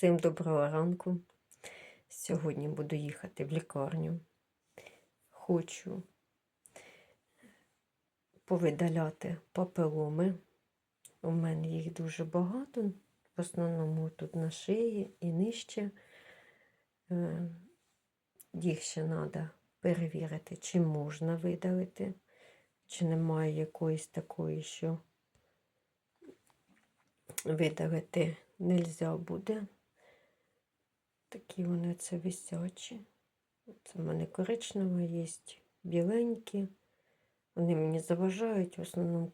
Всім доброго ранку. Сьогодні буду їхати в лікарню. Хочу повидаляти папиломи. У мене їх дуже багато, в основному тут на шиї і нижче. Е, Їх ще треба перевірити, чи можна видалити, чи немає якоїсь такої, що видалити нельзя буде. Такі вони це висячі. Це в мене коричнева є, біленькі. Вони мені заважають, в основному,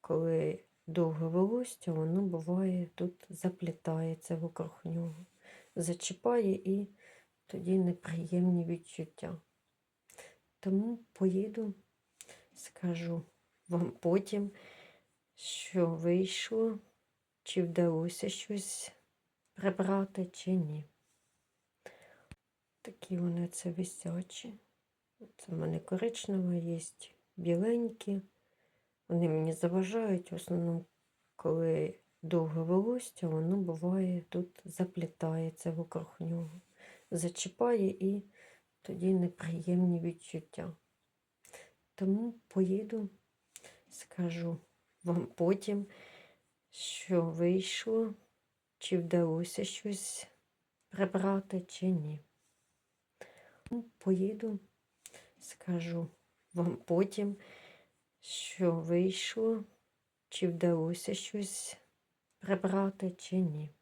коли довге волосся, воно буває тут заплітається вокруг нього. Зачіпає і тоді неприємні відчуття. Тому поїду, скажу вам потім, що вийшло, чи вдалося щось прибрати, чи ні. Такі вони це висячі. Це в мене коричнева є, біленькі. Вони мені заважають, в основному, коли довге волосся, воно буває тут заплітається вокруг нього. Зачіпає і тоді неприємні відчуття. Тому поїду, скажу вам потім, що вийшло, чи вдалося щось прибрати, чи ні. Ну, Поїду, скажу вам потім, що вийшло, чи вдалося щось прибрати, чи ні.